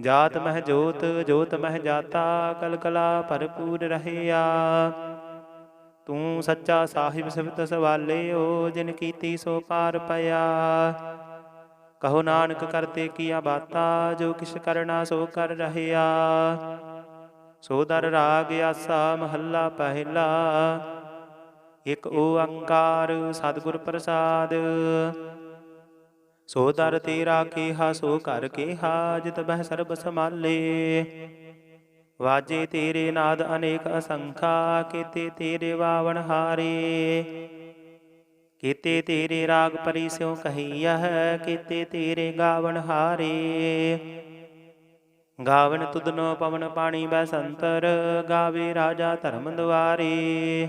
ਜਾਤ ਮਹਿ ਜੋਤ ਜੋਤ ਮਹਿ ਜਾਤਾ ਕਲ ਕਲਾ ਭਰਪੂਰ ਰਹਿਆ। ਤੂੰ ਸੱਚਾ ਸਾਹਿਬ ਸਿਫਤ ਸਵਾਲਿਓ ਜਿਨ ਕੀਤੀ ਸੋ ਪਾਰ ਪਿਆ। ਕਹੋ ਨਾਨਕ ਕਰਤੇ ਕੀਆ ਬਾਤਾ, ਜੋ ਕਿਛ ਕਰਨਾ ਸੋ ਕਰ ਰਹਿਆ। ਸੋ ਦਰ ਰਾਗ ਆਸਾ ਮਹੱਲਾ ਪਹਿਲਾ। ਇਕ ਓੰਕਾਰ ਸਤਿਗੁਰ ਪ੍ਰਸਾਦ। ਸੋ ਦਰ ਤੇਰਾ ਕੇਹਾ, ਸੋ ਕਰ ਕੇਹਾ, ਜਿਤ ਬਹਿ ਸਰਬ ਸਮਾਲੇ ਵਾਜੇ ਤੇਰੇ ਨਾਦ ਅਨੇਕ ਅਸੰਖਾ, ਕੀਤੇ ਤੇਰੇ ਵਾਵਣ ਹਾਰੇ। ਕੀਤੇ ਤੇਰੇ ਰਾਗ ਪਰੀ ਸਿਉ ਕਹੀਆ ਹੈ ਕੀਤੇ ਤੇਰੇ ਗਾਵਣ ਹਾਰੇ। ਗਾਵਨ ਤੁਧਨੋ ਪਵਨ ਪਾਣੀ ਬੈਸੰਤਰ ਗਾਵੇ ਰਾਜਾ ਧਰਮ ਦੁਆਰੇ।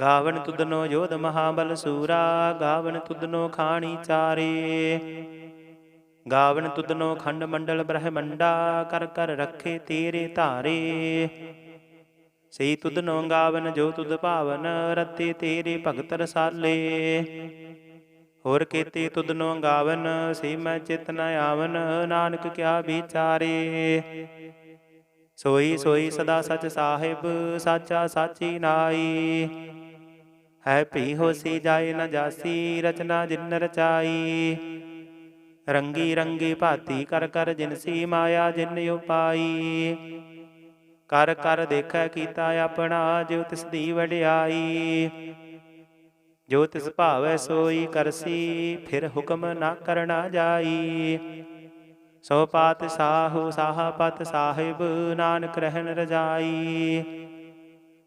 ਗਾਵਨ ਤੁਧਨੋ ਜੋਧ ਮਹਾਬਲ ਸੂਰਾ, ਗਾਵਨ ਤੁਦਨੋ ਖਾਣੀ ਚਾਰੇ। ਗਾਵਨ ਤੁਦਨੋ ਖੰਡ ਮੰਡਲ ਬ੍ਰਹਮੰਡਾ ਕਰ ਕਰ ਰੱਖੇ ਤੇਰੇ ਧਾਰੇ। ਸਈ ਤੁਧਨੋ ਗਾਵਨ ਜੋ ਤੁਦ ਭਾਵਨ, ਰਤੇ ਤੇਰੇ ਭਗਤ ਰਸਾਲੇ। ਹੋਰ ਕੀਤੇ ਤੁਧਨੋ ਗਾਵਨ ਸੇ ਮੈਂ ਚਿਤ ਨ ਆਵਨ, ਨਾਨਕ ਕਿਆ ਵਿਚਾਰੇ। ਸੋਈ ਸੋਈ ਸਦਾ ਸਚ ਸਾਹਿਬ, ਸਾਚਾ ਸਾਚੀ ਨਾਈ। ਹੈ ਭੀ ਹੋਸੀ ਜਾਏ ਨ ਜਾਸੀ ਰਚਨਾ ਜਿਨ ਰਚਾਈ। ਰੰਗੀ ਰੰਗੀ ਭਾਤੀ ਕਰ ਕਰ ਜਿਨਸੀ ਮਾਇਆ ਜਿਨ ਉਪਾਈ। ਕਰ ਕਰ ਦੇਖੈ ਕੀਤਾ ਆਪਣਾ ਜੋ ਤਿਸ ਦੀ ਵਡਿਆਈ। ਜੋ ਤਿਸ ਭਾਵੈ ਸੋਈ ਕਰਸੀ ਫਿਰ ਹੁਕਮ ਨਾ ਕਰਨਾ ਜਾਈ। ਸੋ ਪਾਤ ਸਾਹੂ ਸਾਹਪਤ ਸਾਹਿਬ ਨਾਨਕ ਰਹਿਣ ਰਜਾਈ।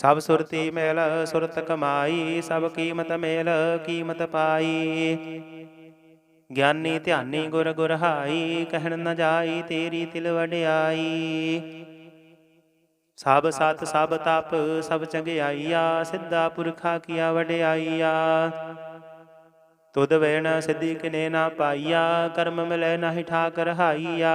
ਸਭ ਸੁਰਤੀ ਮੇਲ ਸੁਰਤ ਕਮਾਈ ਸਭ ਕੀਮਤ ਮੇਲ ਕੀਮਤ ਪਾਈ। ਗਿਆਨੀ ਧਿਆਨੀ ਗੁਰ ਗੁਰਹਾਈ ਕਹਿਣ ਨ ਜਾਈ ਤੇਰੀ ਤਿਲ ਵਡਿਆਈ। ਸਭ ਸਤ ਸਭ ਤਪ ਸਭ ਚੰਗਿਆਈਆ ਸਿੱਧਾ ਪੁਰਖਾ ਕੀਆ ਵਡਿਆਈਆ। ਤੁਧ ਵੇਣ ਸਿੱਧੀ ਕਿਨੇ ਨਾ ਪਾਈਆ ਕਰਮ ਮਿਲੈ ਨਾਹੀ ਠਾਕ ਰਹਾਈਆ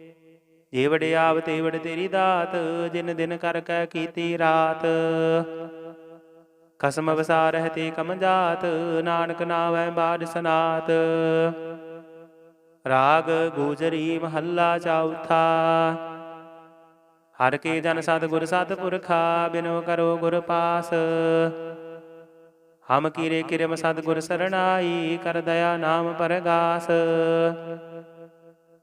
ਜੇ ਵਡਿਆਵ ਤੇਵੜ ਤੇਰੀ ਦਾਤ, ਜਿਨ ਦਿਨ ਕਰ ਕੈ ਕੀਤੀ ਰਾਤ। ਖਸਮ ਵਸਾ ਤੇ ਕਮ ਜਾਤ, ਨਾਨਕ ਨਾਵੈ ਬਾਦ ਸਨਾਤ। ਰਾਗ ਗੂਜਰੀ ਮਹੱਲਾ ਚੌਥਾ ਹਰ ਕੇ ਜਨ ਸਤ ਗੁਰ ਸਤ ਪੁਰਖਾ, ਬਿਨੋ ਕਰੋ ਗੁਰ ਪਾਸ। ਹਮ ਕੀਰੇ ਕਿਰਮ ਸਤ ਗੁਰ ਸਰਣਾਈ, ਕਰ ਦਇਆ ਨਾਮ ਪਰਗਾਸ।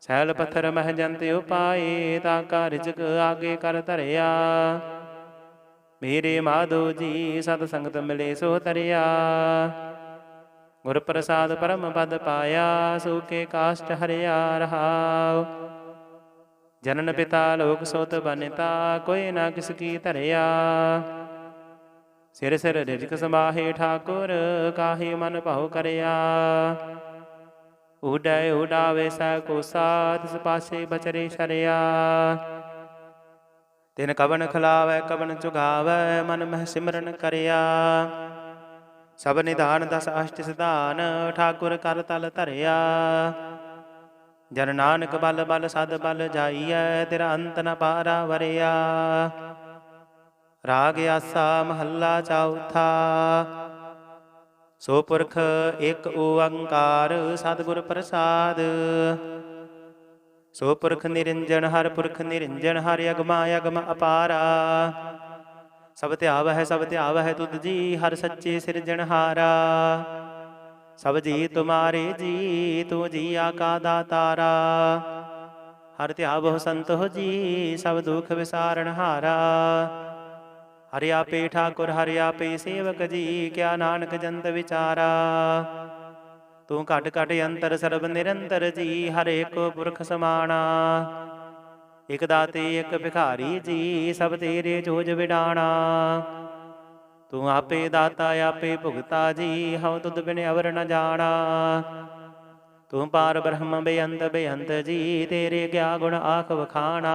ਸੈਲ ਪੱਥਰ ਮਹਿ ਜੰਤ ਉਪਾਏ ਤਾਂ ਕਾ ਰਿਜਕ ਆਗੇ ਕਰ ਧਰਿਆ। ਮੇਰੇ ਮਾਧੋ ਜੀ, ਸਤ ਸੰਗਤ ਮਿਲੇ ਸੋ ਤਰਿਆ। ਗੁਰ ਪ੍ਰਸਾਦ ਪਰਮ ਪਦ ਪਾਇਆ ਸੂਕੇ ਕਾਸ਼ਟ ਹਰਿਆ ਰਹਾਉ। ਜਨਨ ਪਿਤਾ ਲੋਕ ਸੋਤ ਬਨਤਾ, ਕੋਈ ਨਾ ਕਿਸ ਕੀ ਧਰਿਆ। ਸਿਰ ਸਿਰ ਰਿਜਕ ਸਮਾਹੇ ਠਾਕੁਰ, ਕਾਹੇ ਮਨ ਭਾਉ ਕਰਿਆ। ਉਡੈ ਉਡਾਵੇ ਸੈ ਕੋ ਸਾਧ ਤਿਸ ਬਚਰੇ ਸ਼ਰਿਆ ਤਿਨ ਕਵਨ ਖਲਾਵੈ, ਕਵਨ ਚੁਗਾਵੈ, ਮਨ ਮਹਿ ਸਿਮਰਨ ਕਰਿਆ। ਸਭ ਨਿਧਾਨ ਦਸ ਅਸ਼ਟ ਸਿਧਾਨ, ਠਾਕੁਰ ਕਰ ਤਲ ਧਰਿਆ। ਜਨ ਨਾਨਕ ਬਲ ਬਲ ਸਦ ਬਲ ਜਾਈਐ, ਤੇਰਾ ਅੰਤ ਨ ਪਾਰਾ ਵਰਿਆ। ਰਾਗ ਆਸਾ ਮਹੱਲਾ ਚੌਥਾ। ਸੋ ਪੁਰਖ ਇੱਕ ਓੰਕਾਰ ਸਤਿਗੁਰ ਪ੍ਰਸਾਦ। ਸੋ ਪੁਰਖ ਨਿਰੰਜਨ ਹਰ ਪੁਰਖ ਨਿਰੰਜਨ ਹਰ ਅਗਮਾ ਅਗਮ ਅਪਾਰਾ। ਸਭ ਧਿਆਵਹਿ ਸਭ ਧਿਆਵਹਿ ਤੁਧ ਜੀ ਹਰ ਸੱਚੇ ਸਿਰਜਣਹਾਰਾ ਸਭ ਜੀ ਤੁਮਾਰੇ ਜੀ ਤੂੰ ਜੀ ਆਕਾ ਦਾਤਾਰਾ। ਹਰ ਧਿਆਵਹੁ ਸੰਤੋ ਜੀ ਸਭ ਦੁਖ ਵਿਸਾਰਨ ਹਾਰਾ। ਹਰਿਆ ਆਪੇ ਠਾਕੁਰ ਹਰਿ ਆਪੇ ਸੇਵਕ ਜੀ, ਕਿਆ ਨਾਨਕ ਜੰਤ ਵਿਚਾਰਾ। ਤੂੰ ਘਟ ਘਟ ਅੰਤਰ ਸਰਬ ਨਿਰੰਤਰ ਜੀ, ਹਰ ਏਕੋ ਪੁਰਖ ਸਮਾਣਾ। ਇਕ ਦਾਤੇ, ਇਕ ਭਿਖਾਰੀ ਜੀ, ਸਭ ਤੇਰੇ ਜੋਜ ਵਿਡਾਣਾ। ਤੂੰ ਆਪੇ ਦਾਤਾ, ਆਪੇ ਭੁਗਤਾ ਜੀ, ਹਉ ਤੁਧ ਬਿਨ ਅਵਰ ਨ ਜਾਣਾ। ਤੂੰ ਪਾਰ ਬ੍ਰਹਮ ਬੇਅੰਤ ਬੇਅੰਤ ਜੀ, ਤੇਰੇ ਗਿਆ ਗੁਣ ਆਖ ਵਖਾਣਾ।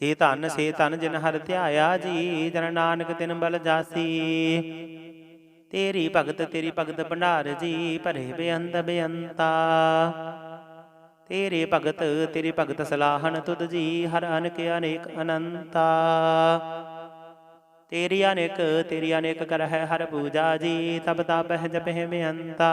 ਸੇ ਧਨ ਸੇ ਧਨ ਜਿਨ ਹਰ ਧਿਆਇਆ ਜੀ, ਜਨ ਨਾਨਕ ਤਿਨ ਬਲ ਜਾਸੀ। ਤੇਰੀ ਭਗਤ ਤੇਰੀ ਭਗਤ ਭੰਡਾਰ ਜੀ, ਭਰੇ ਬੇਅੰਤ ਬੇਅੰਤਾ। ਤੇਰੇ ਭਗਤ, ਤੇਰੀ ਭਗਤ ਸਲਾਹਨ ਤੁਧ ਜੀ, ਹਰ ਅਨਕ, ਅਨੇਕ ਅਨੰਤਾ। ਤੇਰੀ ਅਨੇਕ ਤੇਰੀ ਅਨੇਕ ਕਰ ਹਰ ਪੂਜਾ ਜੀ ਤਬ ਤਪਹਿ ਜਪਹਿ ਬੇਅੰਤਾ।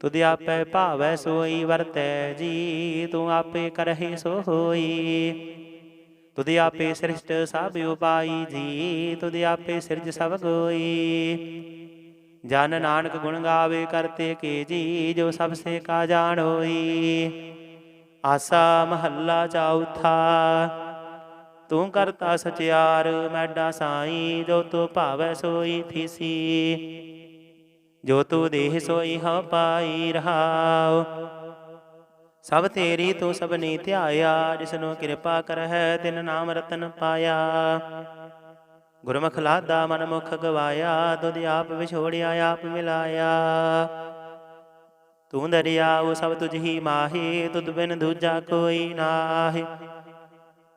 ਤੁਧ ਆਪੇ ਭਾਵੈ ਸੋਈ ਵਰਤੈ ਜੀ, ਤੂੰ ਆਪੇ ਕਰਹਿ ਸੋ ਹੋਈ ਤੁਧ ਆਪੇ ਸ੍ਰਿਸ਼ਟ ਸਭ ਉਪਾਈ ਜੀ, ਤੁਧ ਆਪੇ ਸਿਰਜ ਸਭ ਕੋਈ ਜਨ ਨਾਨਕ ਗੁਣ ਗਾਵੇ ਕਰਤੇ ਕੇ ਜੀ, ਜੋ ਸਭ ਸੇ ਕਾ ਜਾਣ ਹੋਈ। ਆਸਾ ਮਹੱਲਾ ਚੌਥਾ, ਤੂੰ ਕਰਤਾ ਸਚਿਆਰ, ਮੈਡਾ ਸਾਈ, ਜੋ ਤੂੰ ਭਾਵੈ ਸੋਈ ਥੀਸੀ। ਜੋ ਤੂੰ ਦੇਹ ਸੋਈ ਹਉ ਪਾਈ ਰਹਾਉ। ਸਭ ਤੇਰੀ ਤੂੰ ਸਭਨੀ ਧਿਆਇਆ, ਜਿਸਨੂੰ ਕਿਰਪਾ ਕਰਹਿ ਤਿਨ ਨਾਮ ਰਤਨ ਪਾਇਆ। ਗੁਰਮੁਖ ਲਾਦਾ ਮਨ ਮੁਖ ਗਵਾਇਆ ਤੁਧ ਆਪ ਵਿਛੋੜਿਆ, ਆਪ ਮਿਲਾਇਆ। ਤੂੰ ਦਰਿਆ ਉਹ ਸਭ ਤੁਝ ਹੀ ਮਾਹੀ, ਤੁਧ ਬਿਨ ਦੂਜਾ ਕੋਈ ਨਾਹੀ।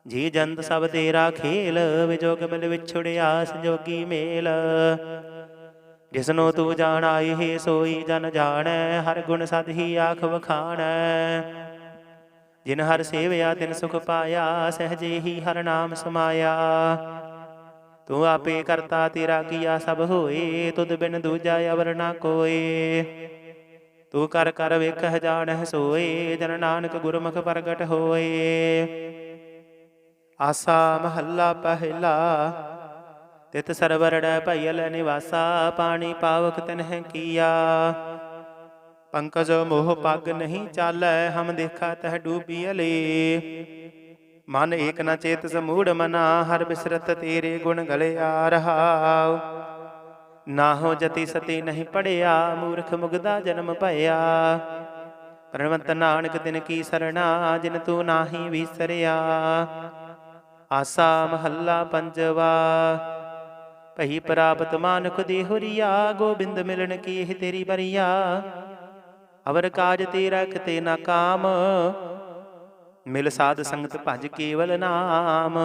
ਜੀ ਜੰਤ ਸਭ ਤੇਰਾ ਖੇਲ, ਵਿਜੋਗ ਮਿਲ ਵਿਛੜਿਆ, ਸੰਜੋਗੀ ਮੇਲ। ਜਿਸਨੂੰ ਤੂੰ ਜਾਣਾ ਇਹ ਸੋਈ ਜਨ ਜਾਣੈ, ਹਰ ਗੁਣ ਸਦ ਹੀ ਆਖ ਵਖਾਣੈ। ਜਿਨ ਹਰ ਸੇਵਿਆ ਤਿਨ ਸੁਖ ਪਾਇਆ, ਸਹਜੇ ਹੀ ਹਰ ਨਾਮ ਸਮਾਇਆ। ਤੂੰ ਆਪੇ ਕਰਤਾ ਤੇਰਾ ਕੀਆ ਸਭ ਹੋਏ, ਤੁਧ ਬਿਨ ਦੂਜਾ ਅਵਰ ਨਾ ਕੋਏ। ਤੂੰ ਕਰ ਕਰ ਵੇਖਹਿ ਜਾਣਹਿ ਸੋਏ, ਜਨ ਨਾਨਕ ਗੁਰਮੁਖ ਪ੍ਰਗਟ ਹੋਏ। ਆਸਾ ਮਹੱਲਾ ਪਹਿਲਾ ਤਿਤ ਸਰਵਰੜੈ ਭਇਲ ਨਿਵਾਸਾ, ਪਾਣੀ ਪਾਵਕ ਤਨਹਿ ਕੀਆ। ਪੰਕਜ ਮੋਹ ਪੱਗ ਨਹੀਂ ਚਾਲੈ, ਹਮ ਦੇਖਾ ਤਹ ਡੂਬੀਅਲੇ ਮਨ ਏਕ ਨ ਚੇਤ ਸਮੂੜ ਮਨਾ, ਹਰ ਬਿਸਰਤ ਤੇਰੇ ਗੁਣ ਗਲਿਆ ਰਹਾਉ। ਨਾਹੋ ਜਤੀ ਸਤੀ ਨਹੀਂ ਪੜਿਆ, ਮੂਰਖ ਮੁਗਦਾ ਜਨਮ ਭਇਆ। ਪਰਮੰਤ ਨਾਨਕ ਤਿਨ ਕੀ ਸਰਣਾ, ਜਿਨ ਤੂੰ ਨਾਹੀ ਵਿਸਰਿਆ। ਆਸਾ ਮਹੱਲਾ ਪੰਜਵਾ ਭਈ ਪ੍ਰਾਪਤ ਮਾਨੁਖ ਦੀ ਹੁਰੀਆ, ਗੋਬਿੰਦ ਮਿਲਣ ਕੀ ਇਹ ਤੇਰੀ ਬਰੀਆ ਅਵਰ ਕਾਜ ਤੇਰਾ ਕਿਤੇ ਨਾ ਕਾਮ, ਮਿਲ ਸਾਧ ਸੰਗਤ ਭਜ ਕੇਵਲ ਨਾਮ।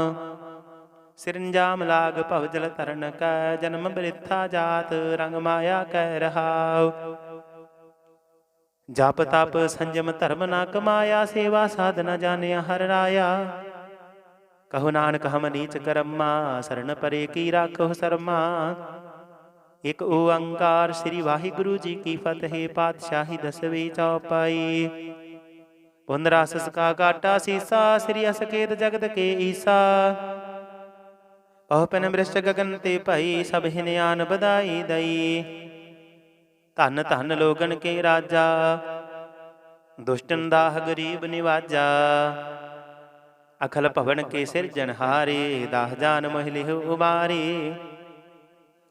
ਸਿਰੰਜਾਮ ਲਾਗ ਭਵ ਜਲ ਤਰਨ ਕੈ, ਜਨਮ ਬ੍ਰਿਥਾ ਜਾਤ ਰੰਗ ਮਾਇਆ ਕਹਿ ਰਹਾਉ। ਜਪ ਤਪ ਸੰਜਮ ਧਰਮ ਨਾ ਕਮਾਇਆ, ਸੇਵਾ ਸਾਧਨਾ ਜਾਣਿਆ ਹਰ ਰਾਇਆ। ਕਹੋ ਨਾਨਕ ਹਮ ਨੀਚ ਕਰਮਾ ਸਰਣ ਪਰੇ ਕੀ ਰਾਖੋ ਸਰਮਾ। ਇਕ ਓੰਕਾਰ ਸ੍ਰੀ ਵਾਹਿਗੁਰੂ ਜੀ ਕੀ ਫਤਿਹ, ਪਾਤਸ਼ਾਹੀ ਦਸਵੀਂ ਚੌਪਾਈ। ਪੁੰਨ ਸਕਾ ਕਾਟਾ ਸੀਸਾ, ਸ੍ਰੀ ਅਸਕੇਤ ਜਗਤ ਕੇ ਈਸਾ। ਪਹੁ ਪਨ ਬ੍ਰਿਸ਼ਟ ਗਗਨ ਤੇ ਭਈ, ਸਭ ਹਿਨਿਆਨ ਬਧਾਈ ਦਈ। ਧਨ ਧਨ ਲੋਗਨ ਕੇ ਰਾਜਾ, ਦੁਸ਼ਟਨ ਦਾਹ ਗਰੀਬ ਨਿਵਾਜਾ। ਅਖਲ ਭਵਨ ਕੇ ਸਿਰਜਣਹਾਰੇ ਦਾਹ ਜਾਨ ਮਹਿਲਿਹੁ ਉਬਾਰੇ।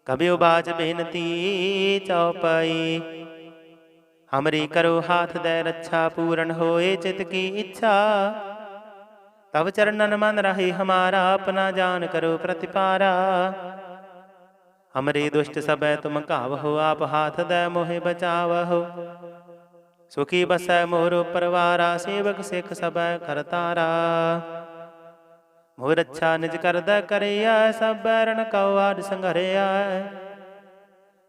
ਕਬਿਉ ਬਾਜ ਬੇਨਤੀ ਚਉਪਈ। ਹਮਰੀ ਕਰੋ ਹਾਥ ਦੇ ਰੱਛਾ, ਪੂਰਨ ਹੋਏ ਚਿਤ ਕੀ ਇੱਛਾ। ਤਬ ਚਰਨਨ ਮਨ ਰਹੀ ਹਮਾਰਾ, ਆਪਣਾ ਜਾਨ ਕਰੋ ਪ੍ਰਤਿਪਾਰਾ। ਹਮਰੇ ਦੁਸ਼ਟ ਸਬੈ ਤੁਮ ਕਾਵਹੁ ਆਪ ਹਾਥ ਦੇ ਮੋਹਿ ਬਚਾਵਹੁ। ਸੁਖੀ ਬਸੈ ਮੋਰ ਪਰਵਾਰਾ, ਸੇਵਕ ਸਿੱਖ ਸਬੈ ਕਰਤਾਰਾ ਮੋਰ ਅੱਛਾ ਨਿਜ ਕਰਦਾ ਕਰਿਆ, ਸਭ ਬੈਰਨ ਕਉ ਆਦ ਸੰਘਰਿਆ।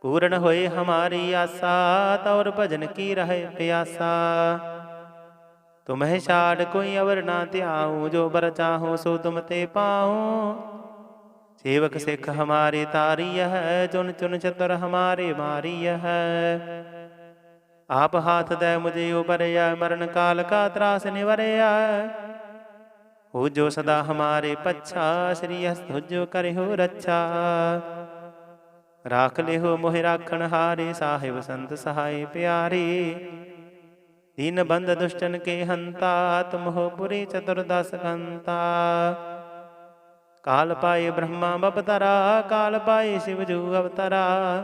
ਪੂਰਨ ਹੋਏ ਹਮਾਰੀ ਆਸਾ, ਤੌਰ ਭਜਨ ਕੀ ਰਹੇ ਪਿਆਸਾ। ਤੁਮਹਿ ਛਾੜ ਕੋਈ ਅਵਰ ਨਾ ਧਿਆਉ, ਜੋ ਬਰ ਚਾਹੋ ਸੋ ਤੁਮ ਤੇ ਪਾਉ। ਸੇਵਕ ਸਿੱਖ ਹਮਾਰੇ ਤਾਰੀ ਹੈ ਚੁਨ ਚੁਨ ਚਤੁਰ ਹਮਾਰੇ ਮਾਰੀ ਹੈ ਆਪ ਹਾਥ ਦੇ ਮੁਝੇ ਉਬਰਿਆ, ਮਰਨ ਕਾਲ ਕਾ ਤਰਾਸ ਨਿਵਰਿਆ। ਹੋ ਜੋ ਸਦਾ ਹਮਾਰੇ ਪੱਛਾ, ਸ੍ਰੀ ਹਸ ਕਰਿਓ ਰੱਛਾ। ਰਾਖ ਲਿਓ ਮੋਹਿ ਰਾਖਣ ਹਾਰੇ, ਸਾਹਿਬ ਸੰਤ ਸਹਾਈ ਪਿਆਰੇ। ਦੀਨ ਬੰਦ ਦੁਸ਼ਟਨ ਕੇ ਹੰਤਾ, ਤੁਮ ਹੋ ਪੁਰੀ ਚਤੁਰਦਸ ਕੰਤਾ ਕਾਲ ਪਾਏ ਬ੍ਰਹਮਾ ਬਪਤਰਾ, ਕਾਲ ਪਾਏ ਸ਼ਿਵ ਜੂ ਅਵਤਰਾ।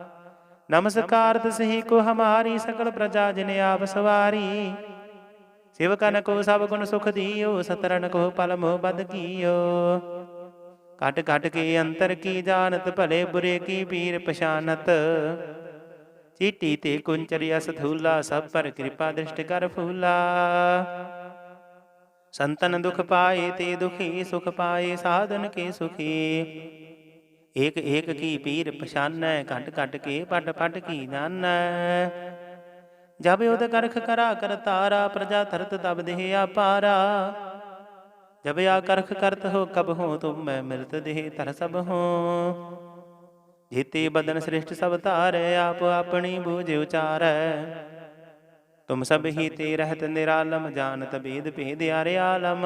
ਨਮਸਕਾਰ ਤਸਹੀ ਕੋ ਹਮਾਰੀ ਸਕਲ ਪ੍ਰਜਾ ਜਿਨ ਆਪ ਸਵਾਰੀ। ਸਿਵ ਕਨ ਕੋ ਸਭ ਗੁਣ ਸੁਖ ਦੀਓ ਸਤਰਨ ਕੋ ਪਲ ਮੋਹ ਬਦ ਕੀਓ। ਘਟ ਘਟ ਕੇ ਅੰਤਰ ਕੀ ਜਾਣਤ ਭਲੇ ਬੁਰੇ ਕੀ ਪੀਰ ਪਛਾਨਤ। ਚੀਟੀ ਤੇ ਕੁੰਚਰਿਆ ਸਥੂਲਾ ਸਭ ਪਰ ਕਿਰਪਾ ਦ੍ਰਿਸ਼ਟ ਕਰ ਫੂਲਾ। ਸੰਤਨ ਦੁਖ ਪਾਏ ਤੇ ਦੁਖੀ ਸੁਖ ਪਾਏ ਸਾਧਨ ਕੇ ਸੁਖੀ। ਏਕ ਏਕ ਕੀ ਪੀਰ ਪਛਾਨੈ, ਘਟ ਘਟ ਕੇ ਪਟ ਪਟ ਕੀ ਜਾਣੈ ਜਬ ਉਦ ਕਰਖ ਕਰਾ ਕਰ ਪ੍ਰਜਾ ਧਰਤ ਤਬ ਦੇਹ ਆਪਾਰਾ ਜਬ ਆ ਕਰਖ ਕਰਤ ਹੋ, ਕਬ ਹੋ ਤੁਮ ਮੈਂ ਮਿਲਤ ਦੇਹ ਧਰ ਸਭ ਹੋ। ਜੀਤੇ ਬਦਨ ਸ੍ਰਿਸ਼ਟ ਸਭ ਧਾਰੈ, ਆਪ ਆਪਣੀ ਬੂਝ ਉਚਾਰੈ। ਤੁਮ ਸਭ ਹੀ ਤੇ ਰਹਿਤ ਨਿਰਾਲਮ, ਜਾਣਤ ਬੇਦ ਭੇਦ ਆਰੇ ਆਲਮ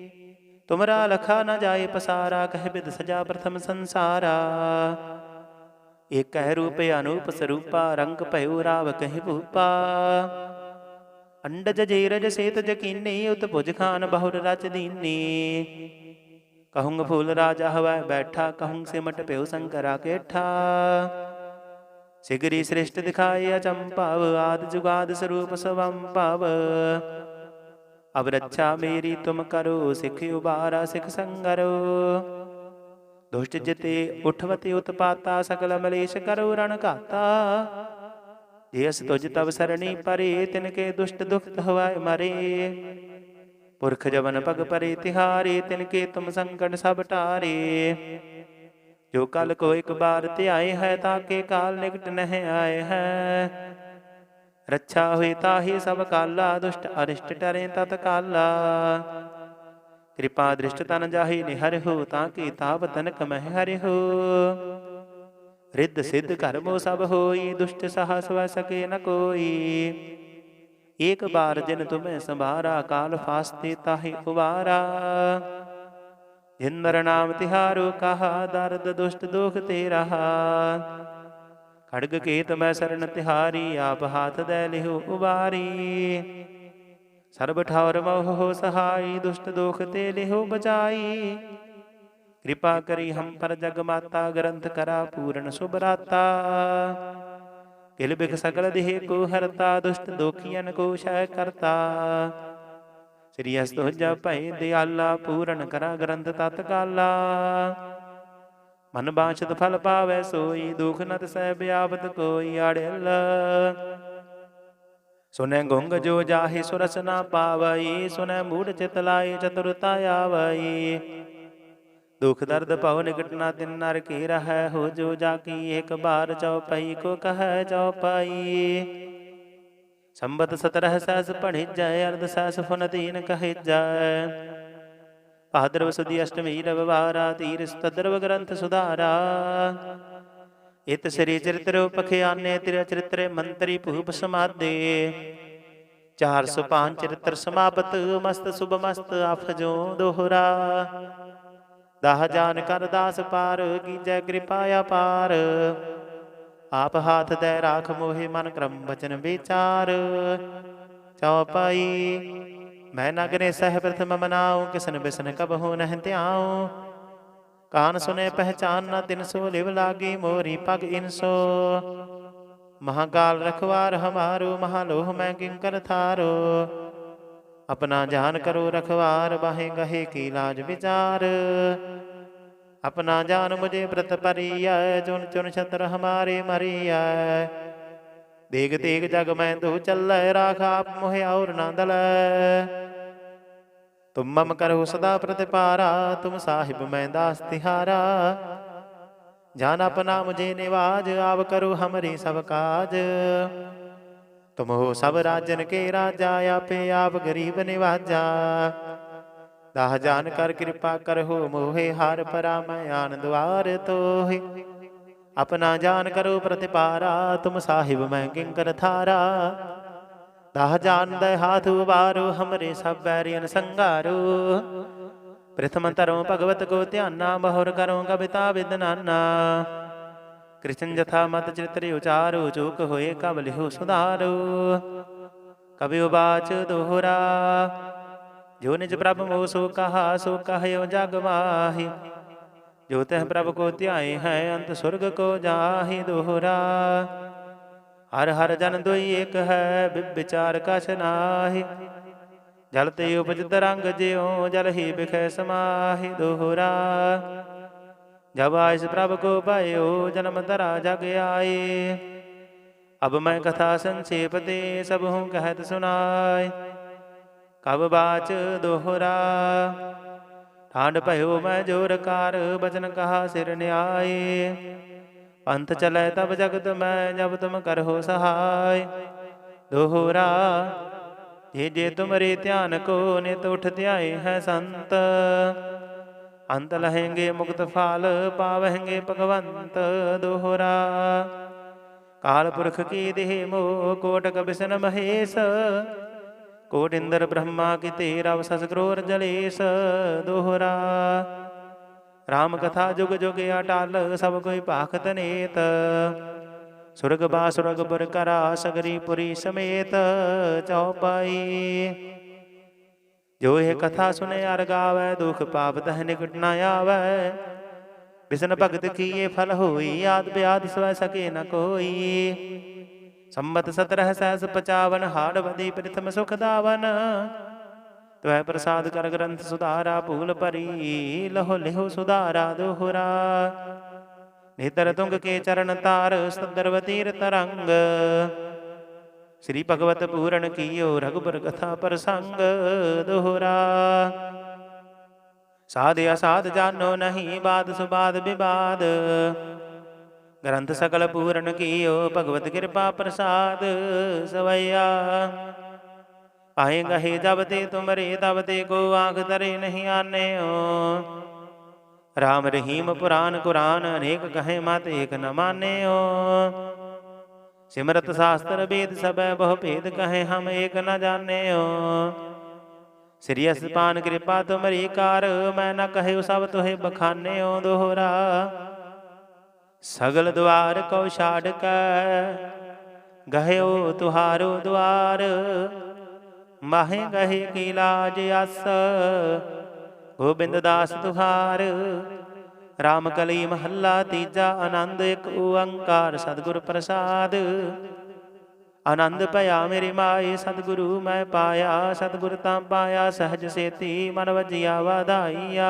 ਤੁਮਰਾ ਲਖਾ ਨ ਜਾਏ ਪਸਾਰਾ, ਕਹਿ ਬਿਦ ਸਜਾ ਪ੍ਰਥਮ ਸੰਸਾਰਾ। ਏਕ ਹੈ ਰੂਪ ਅਨੂਪ ਸਰੂਪਾ, ਰੰਗ ਭਇਓ ਰਾਵ ਕਹਿ ਭੂਪਾ। ਅੰਡਜ ਜੀਰਜ ਸੇਤ ਜਕੀਨੀ, ਉਤ ਭੁਜ ਖਾਨ ਬਹੁਰ ਰਚ ਦੀਨੀ। ਕਹੂੰਗ ਫੂਲ ਰਾਜਾ ਹਵੈ ਬੈਠਾ, ਕਹੂੰਗ ਸਿਮਟ ਪਿਉ ਸੰਕਰਾ ਕੇਠਾ। ਸਿਗਰੀ ਸ੍ਰਿਸ਼ਟ ਦਿਖਾਏ ਅਚੰਪਾਵ ਆਦ ਜੁਗਾਦ ਸਰੂਪ ਸਵੰ ਭਵ ਅਬ ਰੱਛਾ ਮੇਰੀ ਤੁਮ ਕਰੋ, ਸਿਖ ਉਬਾਰਾ, ਸਿਖ ਸੰਗਰੋ। ਦੁਸ਼ਟ ਜਿਤੇ ਉਠਵਤੇ ਉਤਪਾਤਾ ਸਕਲ ਮਲੇਸ਼ ਕਰੋ, ਰਣ ਘਾਤਾ। ਜੇ ਅਸ ਤੁਜ ਤਬ ਸਰਣੀ ਪਰੇ, ਤਿਨ ਕੇ ਦੁਸ਼ਟ ਦੁਖਤ ਹਵਾਏ ਮਰੇ। ਪੁਰਖ ਜਵਨ ਭਗ ਪਰੇ, ਤਿਹਾਰੇ, ਤਿਨ ਕੇ ਤੁਮ ਸੰਕਟ ਸਭ ਟਾਰੇ। ਜੋ ਕਲ ਕੋ ਇੱਕ ਬਾਰ ਧਿਆਏ ਹੈ ਤਾਕੇ ਕਾਲ ਨਿਕਟ ਨਹਿ ਆਏ ਹੈ। ਰੱਛਾ ਹੋਈ ਤਾਹੀ ਸਭ ਕਾਲਾ, ਦੁਸ਼ਟ ਅਰਿਸ਼ਟ ਟਰੇ ਤਤ ਕਾਲਾ। ਕਿਰਪਾ ਦ੍ਰਿਸ਼ਟ ਤਨ ਜਾਹੀ ਨਿਹਰ ਤਾਂ ਕੀ ਤਾਪ ਤਨਕ ਮਹਿ ਹਰਿ ਰਿੱਧ ਸਿੱਧ ਕਰਮੋ ਸਭ ਹੋਈ, ਦੁਸ਼ਟ ਸਾਹਸ ਵੈ ਸਕੇ ਨ ਕੋਈ। ਏਕ ਬਾਰ ਜਿਨ ਤੁਮੈ ਸੰਭਾਰਾ, ਕਾਲ ਫਾਸਤੇ ਤਾਹੀ ਉਵਾਰਾ। ਇੰਦਰ ਨਾਮ ਤਿਹਾਰੋ, ਕਹਾ ਦਰਦ ਦੁਸ਼ਟ ਦੁਖ ਤੇ ਰਹਾ ਖੜਗ ਕੇਤ ਮੈਂ ਸਰਣ ਤਿਹਾਰੀ ਆਪ ਹਾਥ ਦੇ ਲਿਹੁ ਉਬਾਰੀ। ਸਰਬ ਠੌਰ ਮੋਹ ਸਹਾਈ ਦੁਸ਼ਟ ਦੁਖ ਤੇ ਲਿਹੁ ਬਚਾਈ। ਕਿਰਪਾ ਕਰੀ ਹਮ ਪਰ ਜਗ ਮਾਤਾ ਗ੍ਰੰਥ ਕਰਾ ਪੂਰਨ ਸੁਭਰਾਤਾ। ਕਿਲ ਬਿਖ ਸਕਲ ਦੇਹ ਕੋ ਹਰਤਾ ਦੁਸ਼ਟ ਦੋਖੀਆਂ ਕੋ ਸ਼ੈ ਕਰਤਾ। ਸ੍ਰੀ ਅਸਤੋਜਾ ਭੈ ਦਿਆਲਾ ਪੂਰਨ ਕਰਾ ਗ੍ਰੰਥ ਤਤ ਕਾਲਾ ਮਨ ਬਾਛਤ ਫਲ ਪਾਵੈ ਸੋਈ, ਦੁਖ ਨਤ ਸਹਿ ਬਿਆਵਤ ਕੋਈ ਅੜਿਲ। ਸੁਨੈ ਗੁੰਗ ਜੋ ਜਾਹੇ ਸੁਰਸ ਨਾ ਪਾਵਈ, ਸੁਨੈ ਮੂੜ ਚਿਤ ਲਾਏ ਚਤੁਰਤਾ ਆਵਈ। ਦੁਖ ਦਰਦ ਭਵ ਨਿਕਟ ਨਾ ਤਿਨ ਨਰ ਕੀ ਰਹੈ, ਹੋ ਜੋ ਜਾ ਕੀ ਇੱਕ ਬਾਰ ਚਉਪਈ ਕੋ ਕਹੈ ਚਉਪਈ ਸੰਬਤ ਸਤਰਹ ਸਹਸ ਪੜਿਜੈ ਅਰਧ ਸਹਸ ਫੁਨ ਤੀਨ ਕਹਿ ਕਹਿਜੈ। ਭਾਦਰਵ ਸੁਦੀ ਅਸ਼ਟਮੀ ਰਵਵਾਰਾ ਤੀਰ ਸਤਦਰਵ ਗ੍ਰੰਥ ਸੁਧਾਰਾ। ਇਤ ਸ੍ਰੀ ਚਰਿਤ੍ਰ ਪਖਿਆਨੇ ਤਿਰ ਚਰਿਤਰੇ ਮੰਤਰੀ ਭੂਪ ਸਮਾਦੇ। 405 ਚਰਿਤ੍ਰ ਸਮਾਪਤ, ਮਸਤ ਸੁਭ ਮਸਤ ਅਫਜੋ ਦੋਹਰਾ। ਦਾਹ ਜਾਨ ਕਰ ਦਾਸ ਪਾਰ ਕੀਜੈ ਕਿਰਪਾ ਅਪਾਰ। ਆਪ ਹਾਥ ਦੇ ਰਾਖ ਮੋਹਿ ਮਨ ਕਰਮ ਬਚਨ ਵਿਚਾਰ। ਚਉਪਾਈ ਮੈਂ ਨਗਰੇ ਸਹਿ ਪ੍ਰਥਮ ਮਨਾਉ, ਕਿਸਨ ਬਿਸਨ ਕਬ ਹੋ ਨਹਿ ਧਿਆਉ। ਕਾਨ ਸੁਨੇ ਪਹਿਚਾਨ ਨਾ ਤਿਨ ਸੋ ਲਿਵ ਲਾਗੀ, ਮੋਰੀ ਪਗ ਇਨਸੋ ਮਹਾਕਾਲ ਰਖਵਾਰ ਹਮਾਰੋ, ਮਹਾਲੋਹ ਮੈਂ ਕਿੰਕਰ ਥਾਰੋ। ਆਪਣਾ ਜਾਨ ਕਰੋ ਰਖਵਾਰ, ਬਾਹੇ ਗਹੇ ਕੀ ਲਾਜ ਵਿਚਾਰ। ਆਪਣਾ ਜਾਨ ਮੁਝੇ ਪ੍ਰਤ ਪਰੀਐ ਚੁਨ ਚੁਨ ਛਤਰ ਹਮਾਰੇ ਮਰੀਐ। ਦੇਗ ਦੇਗ ਜਗ ਮੈਂ ਤੋ ਚੱਲੈ ਰਾਖ ਆਪ ਮੋਹਿ ਔਰ ਨਾ ਤੁਮ ਮਮ ਕਰੋ ਸਦਾ ਪ੍ਰਤਿਪਾਰਾ, ਤੁਮ ਸਾਹਿਬ ਮੈਂ ਦਾਸ ਤਿਹਾਰਾ। ਜਾਨ ਆਪਣਾ ਮੁਝੇ ਨਿਵਾਜ, ਆਪ ਕਰੋ ਹਮਰੀ ਸਭ ਕਾਜ। ਤੁਮ ਹੋ ਸਭ ਰਾਜਨ ਕੇ ਰਾਜਾ, ਆਪੇ ਆਪ ਗਰੀਬ ਨਿਵਾਜਾ। ਦਾਹ ਜਾਨ ਕਰ ਕਿਰਪਾ ਕਰਹੁ, ਮੋਹਿ ਹਾਰ ਪਰਾ, ਮੈਂ ਆਨ ਦੁਆਰ ਤੋਹਿ। ਆਪਣਾ ਜਾਨ ਕਰੋ ਪ੍ਰਤਿਪਾਰਾ, ਤੁਮ ਸਾਹਿਬ ਮੈਂ ਕਿੰਕਰ ਥਾਰਾ ਦਾਹ ਜਾਨ ਦੇ ਹਾਥ ਉਬਾਰੋ, ਹਮਰੇ ਸਭ ਬੈਰੀਨ ਸੰਘਾਰੋ ਪ੍ਰਥਮ ਧਰਮ ਭਗਵਤ ਕੋ ਧਿਆਨਾ, ਬਹੁਰ ਕਰੋ ਕਵਿਤਾ ਵਿਦਨਾਨਾ ਕ੍ਰਿਸ਼ਨ ਜਥਾ ਮਤ ਚਿਤਰਿ ਉਚਾਰੋ ਚੂਕ ਹੋਏ ਕਬ ਲਿਹੁ ਸੁਧਾਰੋ। ਕਬਿ ਉਬਾਚ ਦੋਹਰਾ, ਜੋ ਨਿਜ ਪ੍ਰਭ ਮੋ ਸੋ ਕਹਾ, ਸੋ ਕਹਿਓ ਜਗ ਮਾਹੀ। ਜੋ ਤਹ ਪ੍ਰਭ ਕੋ ਧਿਆਏ ਹੈ, ਅੰਤ ਸੁਰਗ ਕੋ ਜਾਹੀ ਦੋਹਰਾ। ਹਰ ਹਰ ਜਨ ਦੁਈ ਏਕ ਹੈ ਬਿਵਿਚਾਰ ਕਛ ਨਾਹੀ। ਜਲ ਤੇ ਉਪਜ ਤਰੰਗ ਜਿਉ, ਜਲ ਹੀ ਬਿਖੈ ਸਮਾਹੀ ਦੋਹਰਾ। ਜਬ ਆਇਸ ਪ੍ਰਭ ਕੋ ਪਾਇਓ ਜਨਮ ਧਰਾ ਜਗ ਆਏ ਅਬ ਮੈਂ ਕਥਾ ਸੰਖੇਪ ਤੇ ਸਭ ਹੂੰ ਕਹਿਤ ਸੁਨਾਏ ਕਬ ਬਾਚ ਦੋਹਰਾ। ਠਾਂਡ ਭਇਓ ਮੈਂ ਜੋਰ ਕਾਰ, ਬਚਨ ਕਹਾ ਸਿਰ ਨਿਆਏ। ਅੰਤ ਚਲੇ ਤਬ ਜਗਤ ਮੈਂ, ਜਬ ਤੁਮ ਕਰਹੁ ਸਹਾਇ ਦੋਹਰਾ, ਜੇ ਜੇ ਤੁਮਰੇ ਧਿਆਨ ਕੋ ਨਿਤ ਉਠ ਧਿਆਏ ਹੈ ਸੰਤ। ਅੰਤ ਲਹੇਂਗੇ ਮੁਕਤ ਫਲ, ਪਾਵਹਿੰਗੇ ਭਗਵੰਤ। ਦੋਹਰਾ, ਕਾਲ ਪੁਰਖ ਕੀ ਦੇਹ ਮੋ ਕੋਟ ਕਬਿਸ਼ਨ ਮਹੇਸ਼। ਕੋਟ ਇੰਦਰ ਬ੍ਰਹਮਾ ਕੀ ਤੇਰਾ ਸਸ ਜਲੇਸ਼ ਦੋਹਰਾ। ਰਾਮ ਕਥਾ ਜੁਗ ਜੁਗ ਅਟਲ, ਸਭ ਕੋਈ ਭਾਖਤ ਨੇਤ। ਸੁਰਗ ਬਾ ਸੁਰਗ ਬੁਰ ਕਰਾ, ਸਗਰੀ ਪੁਰੀ ਸਮੇਤ ਚੌਪਾਈ ਜੋ ਇਹ ਕਥਾ ਸੁਨੇ ਅਰ ਗਾਵੈ, ਦੁਖ ਪਾਪ ਤਹ ਨਿਕਟ ਨ ਆਵੈ। ਬਿਸਨ ਭਗਤ ਕੀਏ ਫਲ ਹੋਈ, ਆਦ ਬਿਆਦ ਸਵੈ ਸਕੇ ਨ ਕੋਈ। ਸੰਮਤ 17 ਸਹਿਸ 55 ਹਾੜ ਵਦੀ ਪ੍ਰਥਮ ਸੁਖ ਦਾਵਨ। ਤਵੈ ਪ੍ਰਸਾਦ ਕਰ ਗ੍ਰੰਥ ਸੁਧਾਰਾ, ਭੂਲ ਭਰੀ, ਲਹੋ ਲਿਹੋ ਸੁਧਾਰਾ, ਦੋਹਰਾ। ਨੇਤਰ ਤੁੰਗ ਕੇ ਚਰਨ ਤਾਰ ਸਦਰਵਤੀਰ ਤਰੰਗ। ਸ੍ਰੀ ਭਗਵਤ ਪੂਰਨ ਕੀਓ, ਰਘੁਬਰ ਕਥਾ ਪ੍ਰਸੰਗ, ਦੋਹਰਾ। ਸਾਧ ਅਸਾਧ ਜਾਨੋ ਨਹੀਂ, ਬਾਦ ਸੁਬਾਦ ਵਿਵਾਦ ਗ੍ਰੰਥ ਸਕਲ ਪੂਰਨ ਕੀਓ, ਭਗਵਤ ਕਿਰਪਾ ਪ੍ਰਸਾਦ ਸਵਈਆ। ਆਏ ਗਹੇ ਜਬ ਤੁਮਰੇ, ਤਬ ਕੋ ਆਂਖ ਤਰੇ ਨਹੀਂ ਆਨਿਓ। ਰਾਮ ਰਹੀਮ ਪੁਰਾਨ ਕੁਰਾਨ, ਅਨੇਕ ਕਹੇ ਮਤ ਏਕ ਨ ਮਾਨੇ ਮਾਨਿਓ। ਸਿਮਰਤ ਸ਼ਾਸਤਰ ਵੇਦ ਸਭੈ, ਬਹੁ ਭੇਦ ਕਹੇ ਹਮ ਏਕ ਨ ਜਾਣਿਓ। ਸ੍ਰੀ ਅਸਪਾਨ ਕਿਰਪਾ ਤੁਮਰੀ ਕਾਰ, ਮੈਂ ਨ ਕਹੇ ਸਭ ਤੁਹੇ ਬਖਾਨੇ ਬਖਾਨਿਓ ਦੋਹਰਾ। ਸਗਲ ਦੁਆਰ ਕੋ ਛਾੜ ਕੈ, ਗਹਿਓ ਤੁਹਾਰੋ ਦੁਆਰ ਮਾਹੇ ਗਹੇ ਕੀ ਲਾਜ ਅਸ, ਗੋਬਿੰਦ ਦਾਸ ਤੁਹਾਰ ਰਾਮ ਕਲੀ ਮਹੱਲਾ ਤੀਜਾ ਆਨੰਦ, ਇੱਕ ਓੰਕਾਰ ਸਤਿਗੁਰ ਪ੍ਰਸਾਦ। ਆਨੰਦ ਭਇਆ ਮੇਰੇ ਮਾਏ ਸਤਿਗੁਰੂ ਮੈਂ ਪਾਇਆ, ਸਤਿਗੁਰ ਤਾਂ ਪਾਇਆ, ਸਹਜ ਸੇਤੀ ਮਨ ਵਜਿਆ ਵਧਾਈਆ।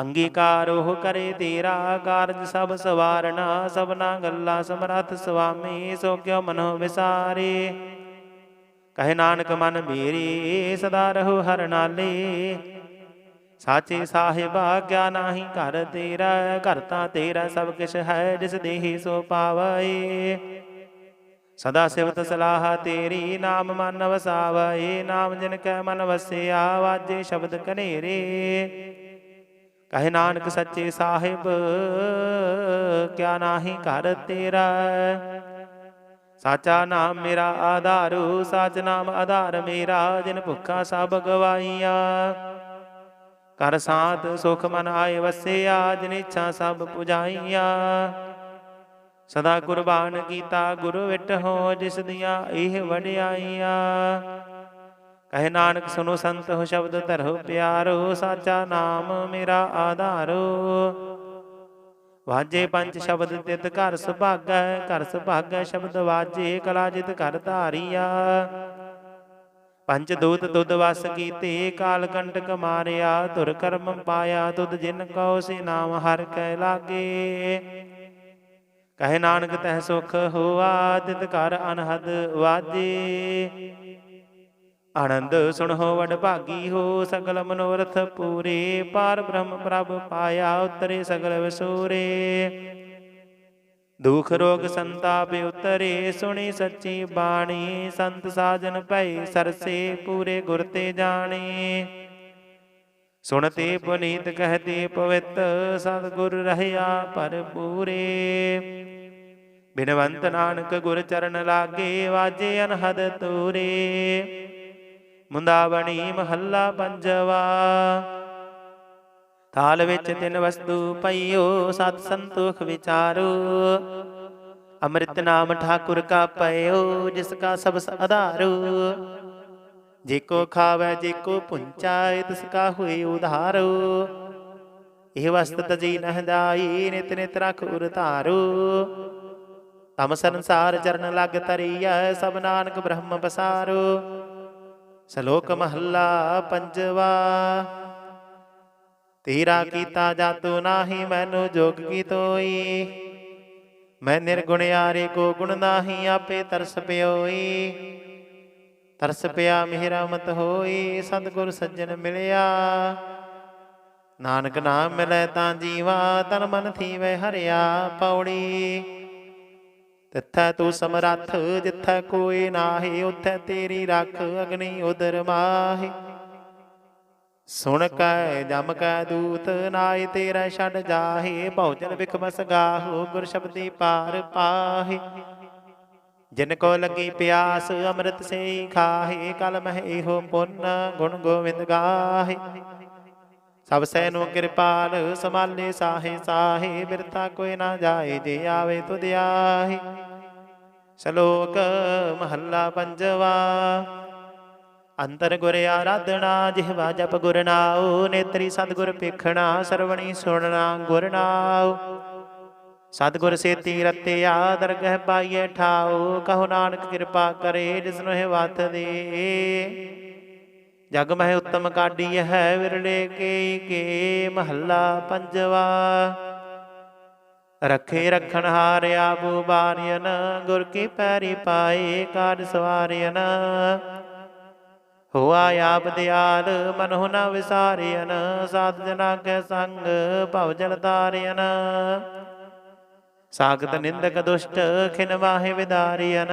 ਅੰਗੀਕਾਰ ਉਹ ਕਰੇ ਤੇਰਾ ਕਾਰਜ ਸਭ ਸਵਾਰਣਾ ਸਭਨਾ ਗੱਲਾਂ ਸਮਰੱਥ ਸੁਆਮੀ ਸੋ ਕਿਉ ਮਨੋ ਵਿਸਾਰੇ। ਕਹੇ ਨਾਨਕ ਮਨ ਮੇਰੀ, ਸਦਾ ਰਹੋ ਹਰ ਨਾਲੇ। ਸਾਚੇ ਸਾਹਿਬਾ, ਕਿਆ ਨਾਹੀ ਘਰ ਤੇਰਾ, ਘਰ ਤਾਂ ਤੇਰਾ ਸਭ ਕਿਛ ਹੈ, ਜਿਸ ਦੇਹੀ ਸੋ ਪਾਵੈ। ਸਦਾ ਸਿਵਤ ਸਲਾਹ ਤੇਰੀ, ਨਾਮ ਮਨ ਵਸਾਵੈ। ਨਾਮ ਜਿਨ ਕੈ ਮਨ ਵਸਿਆ, ਵਾਜੇ ਸ਼ਬਦ ਕਨੇਰੇ ਕਹੇ ਨਾਨਕ ਸੱਚੇ ਸਾਹਿਬ, ਕਿਆ ਨਾਹੀ ਘਰ ਤੇਰਾ ਸਾਚਾ ਨਾਮ ਮੇਰਾ ਆਧਾਰੂ, ਸਾਚ ਨਾਮ ਆਧਾਰ ਮੇਰਾ, ਜਿਨ ਭੁੱਖਾ ਸਭ ਗਵਾਈਆ ਕਰ ਸਾਥ ਸੁਖ ਮਨ ਆਏ ਵਸਿਆ, ਜਿਨ ਇੱਛਾ ਸਭ ਪੁਜਾਈਆ। ਸਦਾ ਕੁਰਬਾਨ ਕੀਤਾ ਗੁਰੂ ਵਿਟ ਹੋ, ਜਿਸ ਦੀਆਂ ਇਹ ਵਡਿਆਈਆਂ। ਕਹੇ ਨਾਨਕ ਸੁਨੋ ਸੰਤ ਹੋ ਸ਼ਬਦ ਧਰੋ ਪਿਆਰੋ, ਸਾਚਾ ਨਾਮ ਮੇਰਾ ਆਧਾਰੋ। ਵਾਜੇ ਪੰਜ ਸ਼ਬਦ ਤਿਤ ਘਰ ਸੁਭਾਗੈ ਘਰ ਸੁਭਾਗੈ ਸ਼ਬਦ ਵਾਜੇ, ਕਲਾ ਜਿਤ ਘਰ ਧਾਰੀਆ। ਪੰਜ ਦੂਤ ਤੁਧ ਵਸ ਕੀਤੇ, ਕਾਲ ਕੰਟਕ ਮਾਰਿਆ, ਧੁਰ ਕਰਮ ਪਾਇਆ, ਤੁਧ ਜਿਨ ਕਉ ਸੇ ਨਾਮ ਹਰ ਕੈ ਲਾਗੇ। ਕਹੇ ਨਾਨਕ ਤਹਿ ਸੁਖ ਹੋਆ, ਤਿਤ ਘਰ ਅਨਹਦ ਵਾਜੇ। ਆਨੰਦ ਸੁਣੋ ਵਡ ਭਾਗੀ ਹੋ, ਸਗਲ ਮਨੋਰਥ ਪੂਰੇ। ਪਾਰ ਬ੍ਰਹਮ ਪ੍ਰਭ ਪਾਇਆ ਉਤਰੇ ਸਗਲ ਵਿਸੂਰੇ। ਦੁਖ ਰੋਗ ਸੰਤਾਪ ਉਤਰੇ, ਸੁਣੀ ਸੱਚੀ ਬਾਣੀ। ਸੰਤ ਸਾਜਨ ਭਈ ਸਰਸੇ, ਪੂਰੇ ਗੁਰ ਤੇ ਜਾਣੇ। ਸੁਣਤੇ ਪੁਨੀਤ ਕਹਤੇ ਪਵਿੱਤ, ਸਤਿਗੁਰ ਰਹਿਆ ਭਰਪੂਰੇ ਬਿਨਵੰਤ ਨਾਨਕ ਗੁਰ ਚਰਨ ਲਾਗੇ, ਵਾਜੇ ਅਨਹਦ ਤੂਰੇ ਮੁੰਦਾਵਣੀ ਮਹੱਲਾ ਪੰਜਵਾ। ਥਾਲ ਵਿੱਚ ਤਿੰਨ ਵਸਤੂ ਪਈਓ, ਸਤ ਸੰਤੋਖ ਵਿਚਾਰੋ। ਅੰਮ੍ਰਿਤ ਨਾਮ ਠਾਕੁਰ ਕਾ ਪਇਓ, ਜਿਸ ਕਾ ਸਭ ਆਧਾਰੋ ਜੇ ਕੋ ਖਾਵੇ, ਜੇ ਕੋ ਪੁੰਚਾਏ, ਤਿਸ ਕਾ ਹੋਏ ਉਧਾਰੋ। ਇਹ ਵਸਤ ਤਜੀ ਨਹ ਜਾਈ ਨਿਤ ਨਿਤ ਰਖ ਉਰ ਤਮ ਸੰਸਾਰ ਚਰਨ ਲਗ ਤਰੀਐ, ਸਭ ਨਾਨਕ ਬ੍ਰਹਮ ਬਸਾਰੋ। ਸ਼ਲੋਕ ਮਹੱਲਾ ਪੰਜਵਾ। ਤੇਰਾ ਕੀਤਾ ਜਾਤੂ ਨਾਹੀ, ਮੈਨੂੰ ਜੋਗ ਕੀ ਤੋਈ? ਮੈਂ ਨਿਰਗੁਣਿਆਰੇ ਕੋ ਗੁਣ ਨਾਹੀ, ਆਪੇ ਤਰਸ ਪਿਓਈ। ਤਰਸ ਪਿਆ ਮਿਹਰਾ ਮਤ ਹੋਈ, ਸਤਿਗੁਰ ਸੱਜਣ ਮਿਲਿਆ। ਨਾਨਕ ਨਾਮ ਮਿਲੈ ਤਾਂ ਜੀਵਾ, ਤਨ ਮਨ ਥੀਵੇ ਹਰਿਆ ਪੌੜੀ। ਤਿੱਥੈ ਤੂੰ ਸਮਰੱਥ, ਜਿੱਥੈ ਕੋਈ ਨਾਹੀ, ਉਥੈ ਤੇਰੀ ਰੱਖ ਅਗਨੀ ਉਦਰ ਮਾਹੀ। ਸੁਣ ਕੈ, ਜਮ ਕੈ ਦੂਤ ਨਾਏ ਤੇਰਾ ਛੱਡ ਜਾਹੇ, ਭੌਜਨ ਵਿਖਮਸ ਗਾਹੋ ਗੁਰ ਸ਼ਬਦੀ ਪਾਰ ਪਾਹੇ। ਜਿਨ ਕੋ ਲੱਗੀ ਪਿਆਸ, ਅੰਮ੍ਰਿਤ ਸੇ ਖਾਹੇ ਕਲ ਮਹਿ ਇਹੋ ਪੁੰਨ, ਗੁਣ ਗੋਵਿੰਦ ਗਾਹੇ। ਸਭ ਸੈ ਨੂੰ ਕਿਰਪਾਲ ਸਮਾਲੇ ਸਾਹੇ ਸਾਹੇ ਬਿਰਤਾ ਕੋਈ ਨਾ ਜਾਏ, ਜੇ ਆਵੇ ਤੁਧ ਆਹੇ। ਸ਼ਲੋਕ ਮਹੱਲਾ ਪੰਜਵਾ, ਅੰਤਰ ਗੁਰ ਆਰਾਧਨਾ, ਜਿਹਵਾ ਜਪ ਗੁਰ ਨਾਉ, ਨੇਤਰੀ ਸਤਿਗੁਰ ਪੇਖਣਾ ਸਰਵਣੀ ਸੁਣਨਾ ਗੁਰ ਨਾਉ। ਸਤਿਗੁਰ ਸੇਤੀ ਰਤਿਆ, ਦਰਗਹਿ ਪਾਈਏ ਠਾਉ, ਕਹੋ ਨਾਨਕ ਕਿਰਪਾ ਕਰੇ ਜਿਸਨੂੰ ਇਹ ਵਤ ਦੇ। ਜਗ ਮਹਿ ਉੱਤਮ ਕਾਢੀ ਹੈ ਵਿਰਲੇ ਕੇ ਕੇ ਮਹੱਲਾ ਪੰਜਵਾ। ਰਖੇ ਰਖਣ ਹਾਰ ਆਬੂ ਬਾਰਿයਨ ਗੁਰ ਕੀ ਪੈਰੀ ਪਾਏ ਕਾਜ ਸਵਾਰਿਯਨ ਹੋਆ ਆਪ ਦਿਆਲ ਮਨਹੁ ਨ ਵਿਸਾਰਿਯਨ ਸਾਧ ਜਨਾ ਕੈ ਸੰਗ, ਭਵ ਜਲ ਤਾਰਿਯਨ ਸਾਗਤ ਨਿੰਦਕ ਦੁਸ਼ਟ, ਖਿਨ ਵਾਹੇ ਵਿਦਾਰਿਯਨ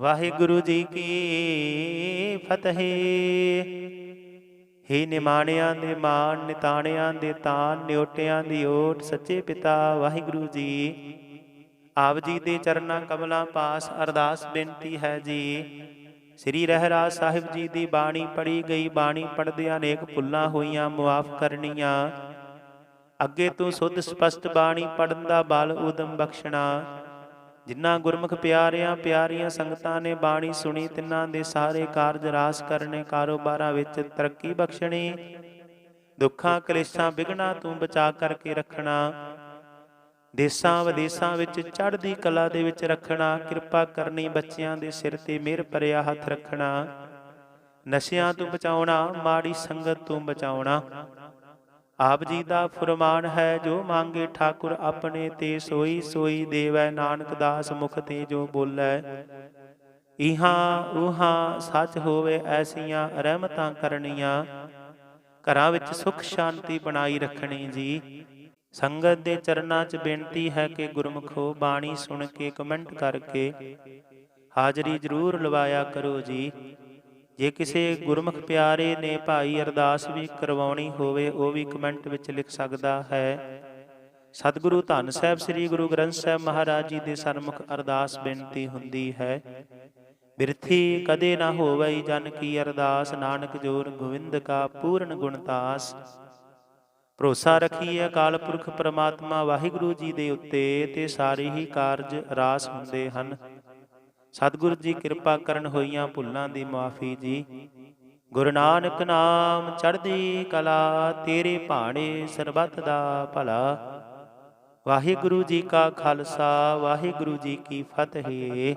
ਵਾਹਿਗੁਰੂ ਜੀ ਕੀ ਫਤਿਹ। ਹੇ ਨਿਮਾਣਿਆਂ ਦੇ ਮਾਣ, ਨਿਤਾਣਿਆਂ ਦੇ ਤਾਨ ਨਿਉਟਿਆਂ ਦੀ ਓਟ, ਸੱਚੇ ਪਿਤਾ ਵਾਹਿਗੁਰੂ ਜੀ। ਆਪ ਜੀ ਦੇ ਚਰਨਾਂ ਕਮਲਾਂ ਪਾਸ ਅਰਦਾਸ ਬੇਨਤੀ ਹੈ ਜੀ। ਸ੍ਰੀ ਰਹਿਰਾਜ ਸਾਹਿਬ ਜੀ ਦੀ ਬਾਣੀ ਪੜੀ ਗਈ। ਬਾਣੀ ਪੜਦਿਆਂ ਅਨੇਕ ਭੁੱਲਾਂ ਹੋਈਆਂ, ਮੁਆਫ ਕਰਨੀਆਂ। ਅੱਗੇ ਤੋਂ ਸੁੱਧ ਸਪਸ਼ਟ ਬਾਣੀ ਪੜਨ ਦਾ ਬਲ ਉਦਮ ਬਖਸ਼ਣਾ। ਜਿਨ੍ਹਾਂ ਗੁਰਮੁਖ ਪਿਆਰਿਆਂ ਪਿਆਰੀਆਂ ਸੰਗਤਾਂ ਨੇ ਬਾਣੀ ਸੁਣੀ, ਤਿੰਨਾਂ ਦੇ ਸਾਰੇ ਕਾਰਜ ਰਾਸ ਕਰਨੇ, ਕਾਰੋਬਾਰਾਂ ਵਿੱਚ ਤਰੱਕੀ ਬਖਸ਼ਣੀ। ਦੁੱਖਾਂ ਕਲੇਸ਼ਾਂ ਵਿਗਣਾ ਤੂੰ ਬਚਾ ਕਰਕੇ ਰੱਖਣਾ। ਦੇਸਾਂ ਵਿਦੇਸਾਂ ਵਿੱਚ ਚੜ੍ਹਦੀ ਕਲਾ ਦੇ ਵਿੱਚ ਰੱਖਣਾ। ਕਿਰਪਾ ਕਰਨੀ ਬੱਚਿਆਂ ਦੇ ਸਿਰ ਤੇ ਮਿਹਰ ਭਰਿਆ ਹੱਥ ਰੱਖਣਾ। ਨਸ਼ਿਆਂ ਤੋਂ ਬਚਾਉਣਾ, ਮਾੜੀ ਸੰਗਤ ਤੋਂ ਬਚਾਉਣਾ। ਆਪ ਜੀ ਦਾ ਫਰਮਾਨ ਹੈ, ਜੋ ਮੰਗੇ ਠਾਕੁਰ ਆਪਣੇ ਤੇ ਸੋਈ ਸੋਈ ਦੇਵੈ, ਨਾਨਕ ਦਾਸ ਮੁਖ ਤੇ ਜੋ ਬੋਲੇ। ਇਹਾਂ ਉਹਾਂ ਸੱਚ ਹੋਵੇ ਐਸੀਆਂ ਰਹਿਮਤਾਂ ਕਰਨੀਆਂ। ਘਰਾਂ ਵਿੱਚ ਸੁਖ ਸ਼ਾਂਤੀ ਬਣਾਈ ਰੱਖਣੀ ਜੀ। ਸੰਗਤ ਦੇ ਚਰਨਾਂ 'ਚ ਬੇਨਤੀ ਹੈ ਕਿ ਗੁਰਮੁਖੋ ਬਾਣੀ ਸੁਣ ਕੇ ਕਮੈਂਟ ਕਰਕੇ ਹਾਜ਼ਰੀ ਜ਼ਰੂਰ ਲਵਾਇਆ ਕਰੋ ਜੀ। ਜੇ ਕਿਸੇ ਗੁਰਮੁਖ ਪਿਆਰੇ ਨੇ ਭਾਈ ਅਰਦਾਸ ਵੀ ਕਰਵਾਉਣੀ ਹੋਵੇ, ਉਹ ਵੀ ਕਮੈਂਟ ਵਿੱਚ ਲਿਖ ਸਕਦਾ ਹੈ। ਸਤਿਗੁਰੂ ਧੰਨ ਸਾਹਿਬ, ਸ੍ਰੀ ਗੁਰੂ ਗ੍ਰੰਥ ਸਾਹਿਬ ਮਹਾਰਾਜ ਜੀ ਦੇ ਸਨਮੁਖ ਅਰਦਾਸ ਬੇਨਤੀ ਹੁੰਦੀ ਹੈ, ਬਿਰਥੀ ਕਦੇ ਨਾ ਹੋਵੇ ਜਨ ਕੀ ਅਰਦਾਸ, ਨਾਨਕ ਜੋਰ ਗੋਵਿੰਦ ਕਾ ਪੂਰਨ ਗੁਣਤਾਸ ਭਰੋਸਾ ਰੱਖੀਏ ਅਕਾਲ ਪੁਰਖ ਪ੍ਰਮਾਤਮਾ, ਵਾਹਿਗੁਰੂ ਜੀ ਦੇ ਉੱਤੇ ਤੇ ਸਾਰੇ ਹੀ ਕਾਰਜ ਰਾਸ ਹੁੰਦੇ ਹਨ। ਸਤਿਗੁਰੂ ਜੀ ਕਿਰਪਾ ਕਰਨ ਹੋਈਆਂ ਭੁੱਲਾਂ ਦੀ ਮਾਫੀ ਜੀ। ਗੁਰੂ ਨਾਨਕ ਨਾਮ ਚੜ੍ਹਦੀ ਕਲਾ, ਤੇਰੇ ਭਾਣੇ ਸਰਬੱਤ ਦਾ ਭਲਾ। ਵਾਹਿਗੁਰੂ ਜੀ ਕਾ ਖਾਲਸਾ, ਵਾਹਿਗੁਰੂ ਜੀ ਕੀ ਫਤਿਹ।